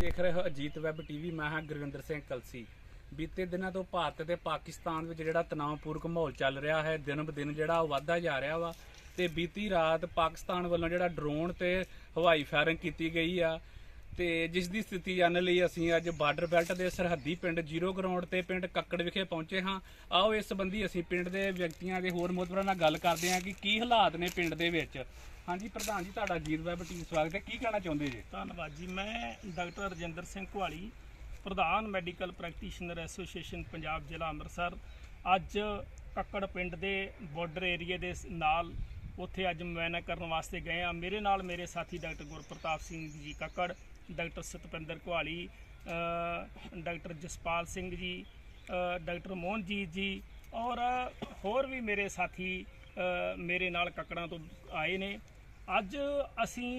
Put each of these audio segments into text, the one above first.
ਦੇਖ ਰਹੇ ਹੋ ਅਜੀਤ ਵੈਬ ਟੀਵੀ, ਮੈਂ ਹਾਂ ਗੁਰਵਿੰਦਰ ਸਿੰਘ ਕਲਸੀ। ਬੀਤੇ ਦਿਨਾਂ ਤੋਂ ਭਾਰਤ ਤੇ ਪਾਕਿਸਤਾਨ ਵਿੱਚ ਜਿਹੜਾ ਤਣਾਅਪੂਰਕ ਮਾਹੌਲ ਚੱਲ ਰਿਹਾ ਹੈ, ਦਿਨ ਬ ਦਿਨ ਜਿਹੜਾ ਉਹ ਵੱਧਦਾ ਜਾ ਰਿਹਾ ਵਾ, ਤੇ ਬੀਤੀ ਰਾਤ ਪਾਕਿਸਤਾਨ ਵੱਲੋਂ ਜਿਹੜਾ ਡਰੋਨ ਤੇ ਹਵਾਈ ਫਾਇਰਿੰਗ ਕੀਤੀ ਗਈ ਆ, ਤੇ ਜਿਸ ਦੀ ਸਥਿਤੀ ਜਾਣਨ ਲਈ ਅਸੀਂ ਅੱਜ ਬਾਰਡਰ ਬੈਲਟ ਦੇ ਸਰਹੱਦੀ ਪਿੰਡ ਜ਼ੀਰੋ ਗਰਾਊਂਡ ਤੇ ਪਿੰਡ ਕੱਕੜ ਵਿਖੇ ਪਹੁੰਚੇ ਹਾਂ। ਆਓ ਇਸ ਸੰਬੰਧੀ ਅਸੀਂ ਪਿੰਡ ਦੇ ਵਿਅਕਤੀਆਂ ਦੇ ਹੋਰ ਮੋਤਬਰਾਂ ਨਾਲ ਗੱਲ ਕਰਦੇ ਹਾਂ ਕਿ ਕੀ ਹਾਲਾਤ ਨੇ ਪਿੰਡ ਦੇ ਵਿੱਚ। ਹਾਂਜੀ, ਪ੍ਰਧਾਨ ਜੀ, ਤੁਹਾਡਾ ਜੀਤ ਵੈਬ ਟੀਵੀ ਸਵਾਗਤ ਹੈ। ਕੀ ਕਹਿਣਾ ਚਾਹੁੰਦੇ ਜੀ? ਧੰਨਵਾਦ ਜੀ। ਮੈਂ ਡਾਕਟਰ ਰਜਿੰਦਰ ਸਿੰਘ ਕੁਹਾਲੀ ਪ੍ਰਧਾਨ ਮੈਡੀਕਲ ਪ੍ਰੈਕਟੀਸ਼ਨਰ ਐਸੋਸੀਏਸ਼ਨ ਪੰਜਾਬ ਜ਼ਿਲ੍ਹਾ ਅੰਮ੍ਰਿਤਸਰ। ਅੱਜ ਕੱਕੜ ਪਿੰਡ ਦੇ ਬਾਰਡਰ ਏਰੀਏ ਦੇ ਨਾਲ ਉੱਥੇ ਅੱਜ ਮੁਆਇਨਾ ਕਰਨ ਵਾਸਤੇ ਗਏ ਆ ਮੇਰੇ ਨਾਲ ਮੇਰੇ ਸਾਥੀ doctor Gurpartap Singh ji Kakkar, doctor Satpinder Kuhali doctor Jaspal Singh ji doctor Mohanjit ਜੀ ਔਰ ਹੋਰ ਵੀ ਮੇਰੇ ਸਾਥੀ ਮੇਰੇ ਨਾਲ ਕੱਕੜਾਂ ਤੋਂ ਆਏ ਨੇ। ਅੱਜ ਅਸੀਂ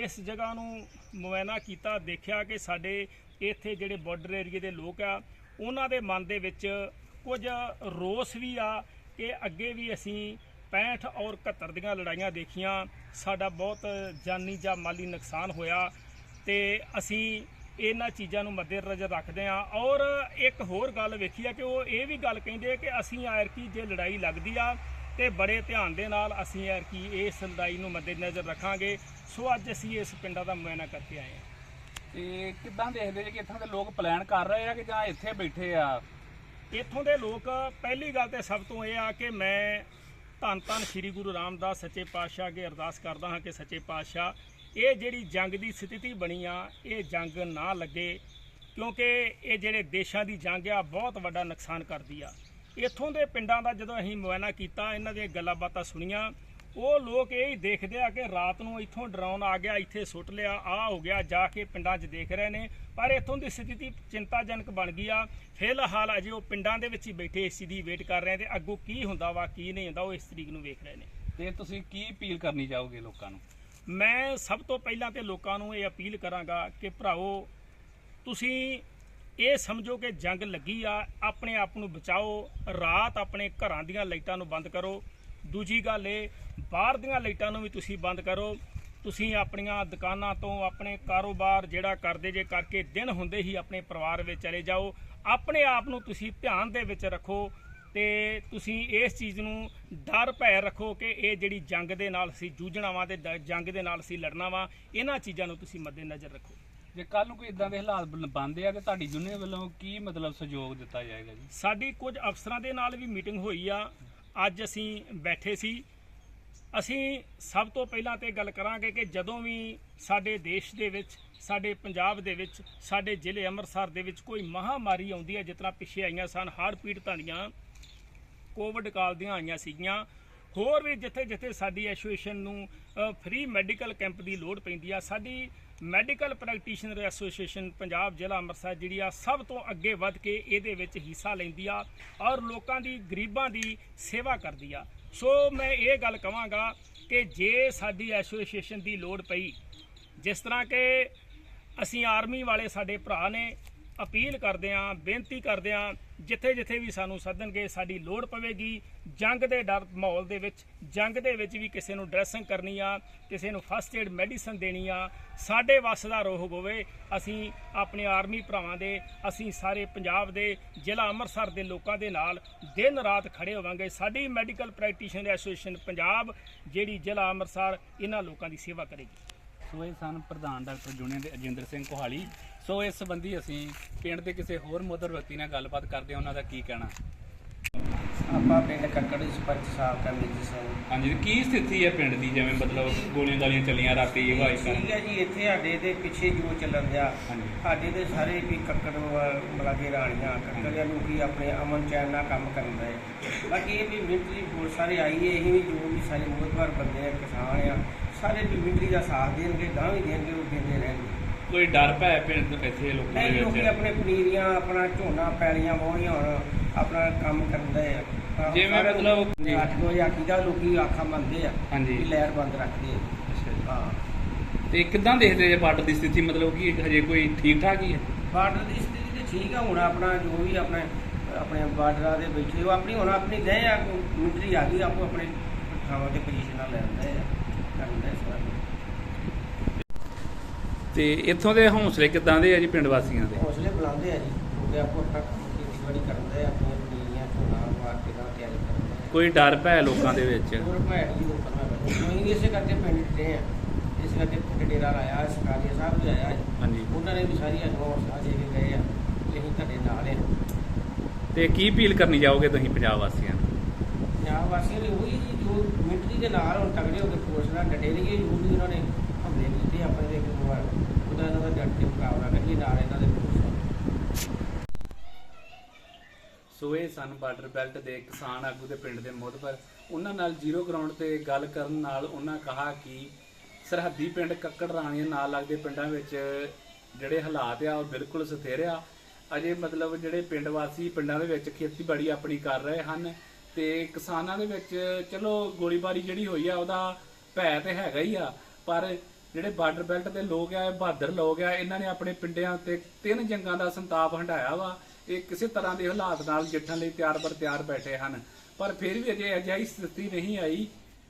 ਇਸ ਜਗ੍ਹਾ ਨੂੰ ਮੁਆਇਨਾ ਕੀਤਾ, ਦੇਖਿਆ ਕਿ ਸਾਡੇ ਇੱਥੇ ਜਿਹੜੇ ਬਾਰਡਰ ਏਰੀਏ ਦੇ ਲੋਕ ਆ, ਉਹਨਾਂ ਦੇ ਮਨ ਦੇ ਵਿੱਚ ਕੁਝ ਰੋਸ ਵੀ ਆ ਕਿ ਅੱਗੇ ਵੀ ਅਸੀਂ 65 ਔਰ 71 ਦੀਆਂ ਲੜਾਈਆਂ ਦੇਖੀਆਂ। ਸਾਡਾ ਬਹੁਤ ਜਾਨੀ ਜਾਂ ਮਾਲੀ ਨੁਕਸਾਨ ਹੋਇਆ ਤੇ ਅਸੀਂ ਇਹਨਾਂ ਚੀਜ਼ਾਂ ਨੂੰ ਮੱਦੇਨਜ਼ਰ ਰੱਖਦੇ ਹਾਂ। ਔਰ ਇੱਕ ਹੋਰ ਗੱਲ ਵੇਖੀ ਆ ਕਿ ਉਹ ਇਹ ਵੀ ਗੱਲ ਕਹਿੰਦੇ ਕਿ ਅਸੀਂ ਆਇਰ ਕੀ ਜੇ ਲੜਾਈ ਲੱਗਦੀ ਆ ਤੇ ਬੜੇ ਧਿਆਨ ਦੇ ਨਾਲ ਅਸੀਂ ਐਰਕੀ ਇਸ ਲੜਾਈ ਨੂੰ ਮੱਦੇਨਜ਼ਰ ਰੱਖਾਂਗੇ। ਸੋ ਅੱਜ ਅਸੀਂ ਇਸ ਪਿੰਡਾਂ ਦਾ ਮੁਆਇਨਾ ਕਰਕੇ ਆਏ ਹਾਂ। ਤੇ ਕਿੱਦਾਂ ਦੇਖਦੇ ਜੀ ਕਿ ਇੱਥੋਂ ਦੇ ਲੋਕ ਪਲਾਨ ਕਰ ਰਹੇ ਆ ਕਿ ਜਾਂ ਇੱਥੇ ਬੈਠੇ ਆ? ਇੱਥੋਂ ਦੇ ਲੋਕ ਪਹਿਲੀ ਗੱਲ ਤੇ ਸਭ ਤੋਂ ਇਹ ਆ ਕਿ ਮੈਂ ਧੰਨ ਧੰਨ ਸ੍ਰੀ ਗੁਰੂ ਰਾਮਦਾਸ ਸੱਚੇ ਪਾਤਸ਼ਾਹ ਅੱਗੇ ਅਰਦਾਸ ਕਰਦਾ ਹਾਂ ਕਿ ਸੱਚੇ ਪਾਤਸ਼ਾਹ ਇਹ ਜਿਹੜੀ ਜੰਗ ਦੀ ਸਥਿਤੀ ਬਣੀ ਆ ਇਹ ਜੰਗ ਨਾ ਲੱਗੇ ਕਿਉਂਕਿ ਇਹ ਜਿਹੜੇ ਦੇਸ਼ਾਂ ਦੀ ਜੰਗ ਆ ਬਹੁਤ ਵੱਡਾ ਨੁਕਸਾਨ ਕਰਦੀ ਆ। ਇੱਥੋਂ ਦੇ ਪਿੰਡਾਂ ਦਾ ਜਦੋਂ ਅਸੀਂ ਮੁਆਇਨਾ ਕੀਤਾ ਇਹਨਾਂ ਦੀਆਂ ਗੱਲਾਂ ਬਾਤਾਂ ਸੁਣੀਆਂ ਉਹ ਲੋਕ ਇਹ ਹੀ ਦੇਖਦੇ ਆ ਕਿ ਰਾਤ ਨੂੰ ਇੱਥੋਂ ਡਰਾਉਣ ਆ ਗਿਆ ਇੱਥੇ ਸੁੱਟ ਲਿਆ ਆ ਹੋ ਗਿਆ ਜਾ ਕੇ ਪਿੰਡਾਂ 'ਚ ਦੇਖ ਰਹੇ ਨੇ। ਪਰ ਇੱਥੋਂ ਦੀ ਸਥਿਤੀ ਚਿੰਤਾਜਨਕ ਬਣ ਗਈ ਆ। ਫਿਲਹਾਲ ਅਜੇ ਉਹ ਪਿੰਡਾਂ ਦੇ ਵਿੱਚ ਹੀ ਬੈਠੇ ਏਸੀ ਦੀ ਵੇਟ ਕਰ ਰਹੇ ਤੇ ਅੱਗੋਂ ਕੀ ਹੁੰਦਾ ਵਾ ਕੀ ਨਹੀਂ ਹੁੰਦਾ ਉਹ ਇਸ ਤਰੀਕ ਨੂੰ ਵੇਖ ਰਹੇ ਨੇ। ਤੇ ਤੁਸੀਂ ਕੀ ਅਪੀਲ ਕਰਨੀ ਚਾਹੋਗੇ ਲੋਕਾਂ ਨੂੰ? ਮੈਂ ਸਭ ਤੋਂ ਪਹਿਲਾਂ ਤੇ ਲੋਕਾਂ ਨੂੰ ਇਹ ਅਪੀਲ ਕਰਾਂਗਾ ਕਿ ਭਰਾਓ ਤੁਸੀਂ ਇਹ ਸਮਝੋ ਕਿ ਜੰਗ ਲੱਗੀ ਆ, ਆਪਣੇ ਆਪ ਨੂੰ ਬਚਾਓ, ਰਾਤ ਆਪਣੇ ਘਰਾਂ ਦੀਆਂ ਲਾਈਟਾਂ ਨੂੰ ਬੰਦ ਕਰੋ। ਦੂਜੀ ਗੱਲ ਇਹ, ਬਾਹਰ ਦੀਆਂ ਲਾਈਟਾਂ ਨੂੰ ਵੀ ਤੁਸੀਂ ਬੰਦ ਕਰੋ। ਤੁਸੀਂ ਆਪਣੀਆਂ ਦੁਕਾਨਾਂ ਤੋਂ ਆਪਣੇ ਕਾਰੋਬਾਰ ਜਿਹੜਾ ਕਰਦੇ ਜੇ ਕਰਕੇ ਦਿਨ ਹੁੰਦੇ ਹੀ ਆਪਣੇ ਪਰਿਵਾਰ ਵਿੱਚ ਚਲੇ ਜਾਓ। ਆਪਣੇ ਆਪ ਨੂੰ ਤੁਸੀਂ ਧਿਆਨ ਦੇ ਵਿੱਚ ਰੱਖੋ ਤੇ ਤੁਸੀਂ ਇਸ ਚੀਜ਼ ਨੂੰ ਡਰ ਭੈ ਰੱਖੋ ਕਿ ਇਹ ਜਿਹੜੀ ਜੰਗ ਦੇ ਨਾਲ ਅਸੀਂ ਜੂਝਣਾ ਵਾ ਤੇ ਜੰਗ ਦੇ ਨਾਲ ਅਸੀਂ ਲੜਨਾ ਵਾ, ਇਹਨਾਂ ਚੀਜ਼ਾਂ ਨੂੰ ਤੁਸੀਂ ਮੱਦੇਨਜ਼ਰ ਰੱਖੋ। ਜੇ ਕੱਲ ਨੂੰ ਕੋਈ ਇਦਾਂ ਦੇ ਹਾਲਾਤ ਬਣਦੇ ਆ ਤੇ ਤੁਹਾਡੀ ਯੂਨੀਅਨ ਵੱਲੋਂ ਕੀ ਮਤਲਬ ਸਹਿਯੋਗ ਦਿੱਤਾ ਜਾਏਗਾ ਜੀ? ਸਾਡੀ ਕੁਝ ਅਫਸਰਾਂ ਦੇ ਨਾਲ ਵੀ ਮੀਟਿੰਗ ਹੋਈ ਆ। ਅੱਜ ਅਸੀਂ ਬੈਠੇ ਸੀ। ਅਸੀਂ ਸਭ ਤੋਂ ਪਹਿਲਾਂ ਤੇ ਗੱਲ ਕਰਾਂਗੇ ਕਿ ਜਦੋਂ ਵੀ ਸਾਡੇ ਦੇਸ਼ ਦੇ ਵਿੱਚ, ਸਾਡੇ ਪੰਜਾਬ ਦੇ ਵਿੱਚ, ਸਾਡੇ ਜ਼ਿਲ੍ਹੇ ਅੰਮ੍ਰਿਤਸਰ ਦੇ ਵਿੱਚ ਕੋਈ ਮਹਾਮਾਰੀ ਆਉਂਦੀ ਹੈ ਜਿਸ ਤਰ੍ਹਾਂ ਪਿੱਛੇ ਆਈਆਂ ਸਨ ਹੜ੍ਹ ਪੀੜਤਾਂ ਦੀਆਂ ਕੋਵਿਡ ਕਾਲ ਦੀਆਂ ਆਈਆਂ ਸੀਗੀਆਂ ਹੋਰ ਵੀ ਜਿੱਥੇ ਜਿੱਥੇ ਸਾਡੀ ਐਸੋਸੀਏਸ਼ਨ ਨੂੰ ਫ੍ਰੀ ਮੈਡੀਕਲ ਕੈਂਪ ਦੀ ਲੋੜ ਪੈਂਦੀ ਆ, ਸਾਡੀ ਮੈਡੀਕਲ ਪ੍ਰੈਕਟੀਸ਼ਨਰ ਐਸੋਸੀਏਸ਼ਨ ਪੰਜਾਬ ਜ਼ਿਲ੍ਹਾ ਅੰਮ੍ਰਿਤਸਰ ਜਿਹੜੀ ਆ, ਸਭ ਤੋਂ ਅੱਗੇ ਵੱਧ ਕੇ ਇਹਦੇ ਵਿੱਚ ਹਿੱਸਾ ਲੈਂਦੀ ਆ ਔਰ ਲੋਕਾਂ ਦੀ, ਗਰੀਬਾਂ ਦੀ ਸੇਵਾ ਕਰਦੀ ਆ। ਸੋ ਮੈਂ ਇਹ ਗੱਲ ਕਹਾਂਗਾ ਕਿ ਜੇ ਸਾਡੀ ਐਸੋਸੀਏਸ਼ਨ ਦੀ ਲੋੜ ਪਈ, ਜਿਸ ਤਰ੍ਹਾਂ ਕਿ ਅਸੀਂ ਆਰਮੀ ਵਾਲੇ ਸਾਡੇ ਭਰਾ ਨੇ ਅਪੀਲ ਕਰਦੇ ਆਂ ਬੇਨਤੀ ਕਰਦੇ ਆਂ ਜਿੱਥੇ ਜਿੱਥੇ ਵੀ ਸਾਨੂੰ ਸੱਦਣਗੇ, ਸਾਡੀ ਲੋੜ ਪਵੇਗੀ। ਜੰਗ ਦੇ ਡਰ ਮਾਹੌਲ ਦੇ ਵਿੱਚ, ਜੰਗ ਦੇ ਵਿੱਚ ਵੀ ਕਿਸੇ ਨੂੰ ਡਰੈਸਿੰਗ ਕਰਨੀ ਆ, ਕਿਸੇ ਨੂੰ ਫਸਟ ਏਡ ਮੈਡੀਸਨ ਦੇਣੀ ਆ, ਸਾਡੇ ਵੱਸ ਦਾ ਰੋਹ ਹੋਵੇ। ਅਸੀਂ ਆਪਣੇ ਆਰਮੀ ਭਰਾਵਾਂ ਦੇ, ਅਸੀਂ ਸਾਰੇ ਪੰਜਾਬ ਦੇ, ਜ਼ਿਲ੍ਹਾ ਅੰਮ੍ਰਿਤਸਰ ਦੇ ਲੋਕਾਂ ਦੇ ਨਾਲ ਦਿਨ ਰਾਤ ਖੜੇ ਹੋਵਾਂਗੇ। ਸਾਡੀ ਮੈਡੀਕਲ ਪ੍ਰੈਕਟੀਸ਼ਨਰ ਐਸੋਸੀਏਸ਼ਨ ਪੰਜਾਬ, ਜਿਹੜੀ ਜ਼ਿਲ੍ਹਾ ਅੰਮ੍ਰਿਤਸਰ, ਇਹਨਾਂ ਲੋਕਾਂ ਦੀ ਸੇਵਾ ਕਰੇਗੀ। ਸੋ ਇਹ ਸਨ ਪ੍ਰਧਾਨ ਡਾਕਟਰ ਜੂਨੀਅਰ ਦੇ ਅਜਿੰਦਰ ਸਿੰਘ ਕੋਹਾਲੀ। ਸੋ ਇਸ ਸੰਬੰਧੀ ਅਸੀਂ ਪਿੰਡ ਦੇ ਕਿਸੇ ਹੋਰ ਮੋਦਰ ਵਿਅਕਤੀ ਨਾਲ ਗੱਲਬਾਤ ਕਰਦੇ ਹਾਂ ਉਹਨਾਂ ਦਾ ਕੀ ਕਹਿਣਾ? ਆਪਾਂ ਪਿੰਡ ਕੱਕੜ ਦੇ ਸਰਪੰਚ ਸਾਹਿਬ ਮੇਜੀ ਸਿੰਘ ਹਾਂਜੀ ਕੀ ਸਥਿਤੀ ਹੈ ਪਿੰਡ ਦੀ? ਜਿਵੇਂ ਮਤਲਬ ਗੋਲੀਆਂ ਗਾਲੀਆਂ ਚੱਲੀਆਂ ਰਾਤੀ ਹਵਾਈ ਕਰ ਠੀਕ ਹੈ ਜੀ ਇੱਥੇ ਸਾਡੇ ਦੇ ਪਿੱਛੇ ਜੋ ਚੱਲਣ ਦਿਆ ਹਾਂਜੀ। ਸਾਡੇ ਦੇ ਸਾਰੇ ਵੀ ਕੱਕੜ ਮਲਾਗੇ ਰਾਣੀਆਂ ਕੱਕੜਿਆਂ ਨੂੰ ਕੀ ਆਪਣੇ ਅਮਨ ਚੈਨ ਨਾਲ ਕੰਮ ਕਰਨ ਦਾ। ਬਾਕੀ ਇਹ ਵੀ ਮਿਲਟਰੀ ਫੋਰਸ ਸਾਰੇ ਆਈ ਹੈ ਇਹ ਵੀ ਜੋ ਵੀ ਸਾਰੇ ਮੋਹਤਵਾਰ ਬੰਦੇ ਆ ਕਿਸਾਨ ਆ ਸਾਰੇ ਮਿਲਟਰੀ ਦਾ ਸਾਥ ਦੇਣਗੇ ਗਾਂ ਵੀ ਦੇਣਗੇ ਉਹ ਦਿੰਦੇ ਰਹਿਣਗੇ। ਕੋਈ ਡਰ ਭੈ ਪਿੰਡ ਦੇ ਇੱਥੇ ਲੋਕਾਂ ਨਹੀਂ ਦੇ ਲੋਕੀ ਵਿੱਚ ਆਪਣੇ ਪਨੀਰੀਆਂ ਆਪਣਾ ਝੋਨਾ ਪੈਲੀਆਂ ਵਾਹੁਣੀਆਂ ਹੁਣ ਆਪਣਾ ਕੰਮ ਕਰਦੇ ਆ। ਤਾਂ ਜਿਵੇਂ ਸਾਰੇ ਮਤਲਬ- ਜੀ। ਅੱਠ ਨੂੰ ਹਜ਼ਾਰ ਦਾ ਲੋਕੀ ਆਖਾ ਮੰਨਦੇ ਆ ਹਾਂਜੀ। ਲੈਟ ਬੰਦ ਰੱਖਦੇ ਆ। ਹਾਂ। ਤੇ ਕਿੱਦਾਂ ਦੇਖਦੇ ਜੇ ਬਾਰਡਰ ਦੀ ਸਥਿਤੀ? ਮਤਲਬ ਕਿ ਹਜੇ ਕੋਈ ਠੀਕ ਠਾਕ ਹੀ ਹੈ? ਬਾਰਡਰ ਦੀ ਸਥਿਤੀ ਤੇ ਠੀਕ ਆ ਹੁਣ ਆਪਣਾ ਜੋ ਵੀ ਆਪਣੇ ਆਪਣੇ ਬਾਰਡਰਾਂ ਦੇ ਬੈਠੇ ਉਹ ਆਪਣੀ ਹੁਣ ਆਪਣੀ ਗਏ ਆ ਮਿਲਟਰੀ ਆ ਗਈ ਆਪੋ ਆਪਣੇ ਥਾਵਾਂ ਤੇ ਪੋਜੀਸ਼ਨਾਂ ਲੈ ਲੈਂਦੇ ਆ। ਤੇ ਇੱਥੋਂ ਦੇ ਹੌਸਲੇ ਕਿਦਾਂ ਦੇ ਆ ਜੀ ਪਿੰਡ ਵਾਸੀਆਂ ਦੇ? ਹੌਸਲੇ ਬੁਲਾਉਂਦੇ ਆ ਜੀ ਕਿਉਂਕਿ ਆਪੋ ਆਪਣਾ ਕੰਮ ਖੇਤੀਬਾੜੀ ਕਰਦੇ ਆ ਆਪਣੀਆਂ ਪਨੀਰੀਆਂ ਝੋਨਾ ਮਾਰਕੇ ਦਾ ਤਿਆਰੀ ਕਰਦੇ ਕੋਈ ਡਰ ਭੈ ਲੋਕਾਂ ਦੇ ਵਿੱਚ? ਹੋਰ ਭੈੜ ਜੀ ਲੋਕਾਂ ਅਸੀਂ ਵੀ ਇਸੇ ਕਰਕੇ ਪਿੰਡ ਰਹੇ ਆ। ਇਸ ਕਰਕੇ ਪਿੰਡ ਡੇਰਾ ਲਾਇਆ ਸਕਾਰੀਆ ਸਾਹਿਬ ਵੀ ਆਇਆ ਹਾਂਜੀ। ਉਹਨਾਂ ਨੇ ਵੀ ਸਾਰੀਆਂ ਨੂੰ ਹੌਸਲਾ ਦੇ ਕੇ ਗਏ ਆ ਕਿ ਅਸੀਂ ਤੁਹਾਡੇ ਨਾਲ ਆ। ਤੇ ਕੀ ਅਪੀਲ ਕਰਨੀ ਜਾਓਗੇ ਤੁਸੀਂ ਪੰਜਾਬ ਵਾਸੀਆਂ ਨੂੰ? ਪੰਜਾਬ ਵਾਸੀਆਂ ਲਈ ਉਹੀ ਜੀ ਦੇ ਨਾਲ ਹੁਣ ਤਗੜੇ ਹੋ ਕੇ ਫੋਰਸ ਨਾਲ ਡਟੇ ਰਹੀਏ ਜੋ ਵੀ ਉਹਨਾਂ ਨੇ ਹਮਲੇ ਕੀਤੇ ਆਪਣੇ ਦੇ ਕੋਲ ਉਹਦਾ ਇਹਨਾਂ ਦਾ ਡਟ ਕੇ ਮੁਕਾਬਲਾ ਕਰੀਏ, ਨਾਲ ਇਹਨਾਂ ਦੇ ਸੋ ਇਹ ਸਨ ਬਾਰਡਰ ਬੈਲਟ ਦੇ ਕਿਸਾਨ ਆਗੂ ਦੇ ਪਿੰਡ ਦੇ ਮੋਹਤਬਰ ਉਹਨਾਂ ਨਾਲ ਜ਼ੀਰੋ ਗਰਾਊਂਡ ਤੇ ਗੱਲ ਕਰਨ ਨਾਲ ਉਹਨਾਂ ਕਹਾ ਕਿ ਸਰਹੱਦੀ ਪਿੰਡ ਕੱਕੜ ਰਾਣੀਆਂ ਨਾਲ ਲੱਗਦੇ ਪਿੰਡਾਂ ਵਿੱਚ ਜਿਹੜੇ ਹਾਲਾਤ ਆ, ਉਹ ਬਿਲਕੁਲ ਸਥਿਰ ਆ। ਅਜੇ ਮਤਲਬ ਜਿਹੜੇ ਪਿੰਡ ਵਾਸੀ ਪਿੰਡਾਂ ਦੇ ਵਿੱਚ ਖੇਤੀਬਾੜੀ ਆਪਣੀ ਕਰ ਰਹੇ ਹਨ ਤੇ ਕਿਸਾਨਾਂ ਦੇ ਵਿੱਚ ਚਲੋ ਗੋਲੀਬਾਰੀ ਜਿਹੜੀ ਹੋਈ ਆ, ਉਹਦਾ ਭੈ ਤੇ ਹੈਗਾ ਹੀ ਆ, ਪਰ ਜਿਹੜੇ ਬਾਰਡਰ ਬੈਲਟ ਦੇ ਲੋਕ ਆ ਬਹਾਦਰ ਲੋਕ ਆ, ਇਹਨਾਂ ਨੇ ਆਪਣੇ ਪਿੰਡਿਆਂ ਤੇ ਤਿੰਨ ਜੰਗਾਂ ਦਾ ਸੰਤਾਪ ਹੰਢਾਇਆ ਵਾ। ਇਹ ਕਿਸੇ ਤਰ੍ਹਾਂ ਦੇ ਹਾਲਾਤ ਨਾਲ ਜਿੱਠਣ ਲਈ ਤਿਆਰ ਬਰ ਤਿਆਰ ਬੈਠੇ ਹਨ। ਪਰ ਫਿਰ ਵੀ ਅਜੇ ਅਜਿਹੀ ਸਥਿਤੀ ਨਹੀਂ ਆਈ,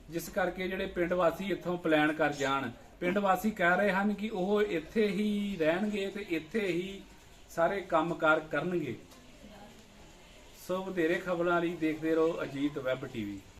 ਜਿਸ ਕਰਕੇ ਜਿਹੜੇ ਪਿੰਡ ਵਾਸੀ ਇੱਥੋਂ ਪਲਾਨ ਕਰ ਜਾਣ। ਪਿੰਡ ਵਾਸੀ ਕਹਿ ਰਹੇ ਹਨ ਕਿ ਉਹ ਇੱਥੇ ਹੀ ਰਹਿਣਗੇ ਤੇ ਇੱਥੇ ਹੀ ਸਾਰੇ ਕੰਮਕਾਰ ਕਰਨਗੇ। ਸੋ ਵਧੇਰੇ ਖਬਰਾਂ ਲਈ ਦੇਖਦੇ ਰਹੋ ਅਜੀਤ ਵੈਬ ਟੀਵੀ।